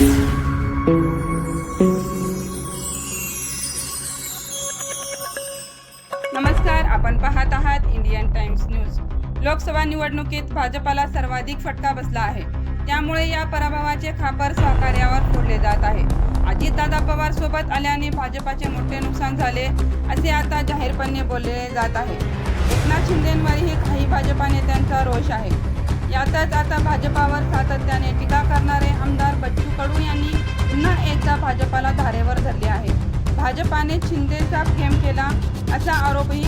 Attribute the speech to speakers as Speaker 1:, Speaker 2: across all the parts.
Speaker 1: नमस्कार आपण पाहत आहात इंडियन टाइम्स न्यूज. लोकसभा निवडणुकीत भाजपाला सर्वाधिक फटका बसला आहे. त्यामुळे या पराभवाचे खापर सहकार्यावर फोडले जात आहे. अजितदादा पवार सोबत आल्याने भाजपाचे मोठे नुकसान झाले असे आता जाहीरपणे बोलले जात आहे. एकनाथ शिंदेंवरही काही भाजपा नेत्यांचा रोष आहे. यातच आता भाजपावर सातत्याने टीका आता भाजपाला धारेवर धरले आहे. भाजपाने शिंदेचा प्रेम केला असा आरोपही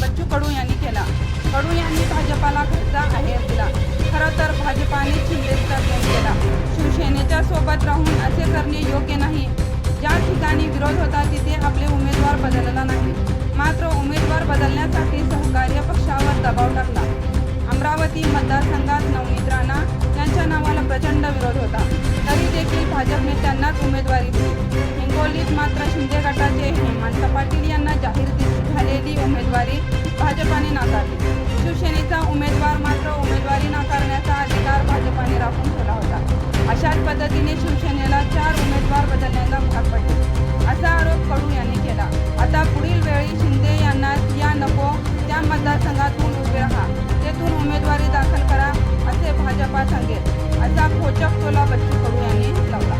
Speaker 1: बच्चू कडू यांनी केला. कडू यांनी भाजपाला घरचा आहेर दिला. खरं तर भाजपाने शिंदेचा प्रेम केला. शिवसेनेच्या सोबत राहून असे करणे योग्य नाही. ज्या ठिकाणी विरोध होता तिथे आपले उमेदवार बदलला नाही. मात्र उमेदवार बदलण्यासाठी सहकार्य पक्षावर दबाव टाकला. अमरावती मतदारसंघात नवनीत राणा यांच्या नावाला प्रचंड विरोध होता. भाजपने त्यांनाच उमेदवारी दिली. हिंगोलीत मात्र शिंदे गटाचे हेमंत पाटील यांना जाहीर झालेली उमेदवारी भाजपाने नाकारली. शिवसेनेचा उमेदवार मात्र उमेदवारी नाकारण्याचा अधिकार भाजपाने राखून ठेवला होता. अशाच पद्धतीने शिवसेनेला चार उमेदवार बदलण्याचा भाग पडले. असा आरोप कडू यांनी केला. आता पुढील वेळी शिंदे यांना या नको त्या मतदारसंघातून उभे राहा. तेथून उमेदवारी दाखल करा असे भाजपा सांगेल. असा खोचक टोला बच्चू कडू यांनी लावला.